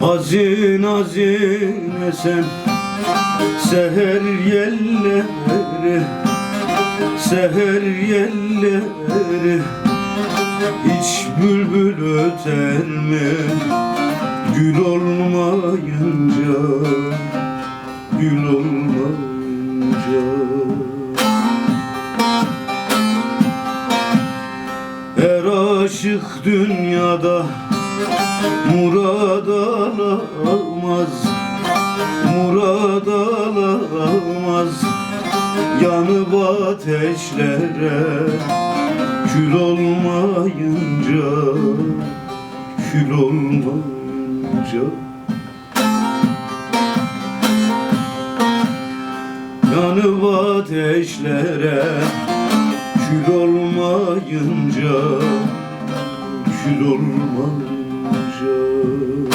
Hazin hazin esen Seher yelleri Seher yelleri Hiç bülbül öter mi? Gül olmayınca Gül olmayınca. Her aşık dünyada Murad alamaz Murad alamaz Yanıp ateşlere Kül olmayınca Kül olmayınca. Yanıp ateşlere Kül olmayınca Kül olmayınca Ooh.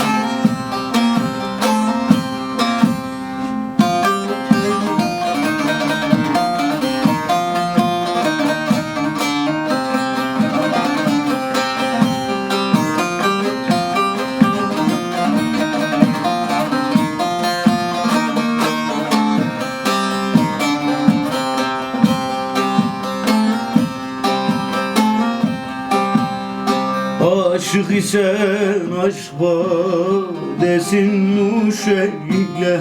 Aşık isen aşk desin nuş eyle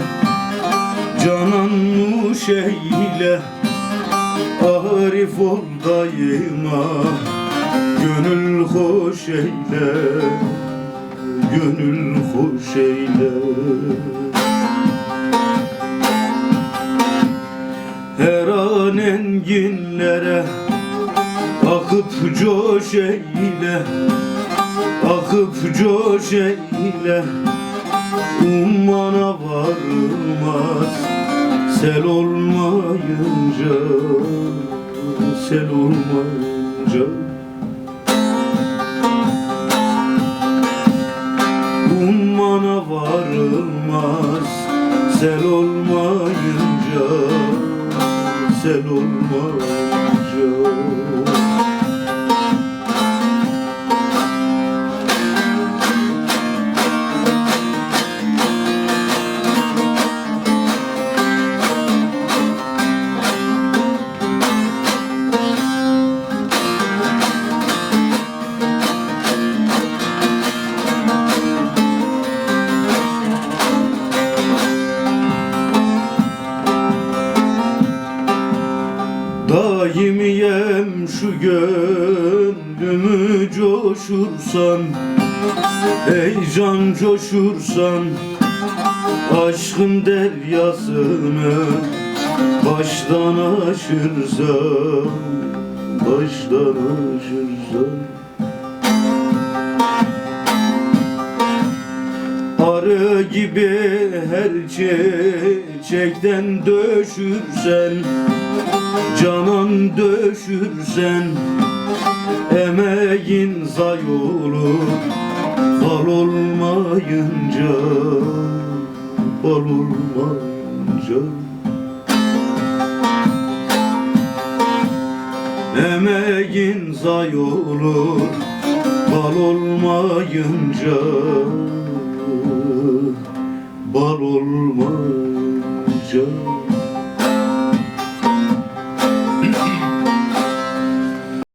Canan nuş eyle Arif ol daima Gönül hoş eyle Gönül hoş eyle. Her an enginlere Akıp coş eyle Akıp coş eyle Ummana varmaz Sel olmayınca Sel olmayınca. Ummana varılmaz. Sel olmayınca Sel olmayınca şu gönlümü coşursan Ey can coşursan Aşkın deryasını Baştan aşırsan Baştan aşırsan. Arı gibi her çiçekten döşürsen Canan döşürsen Emeğin zay olur Bal olmayınca Bal olmayınca. Emeğin zay olur Bal olmayınca Bal olmayınca 着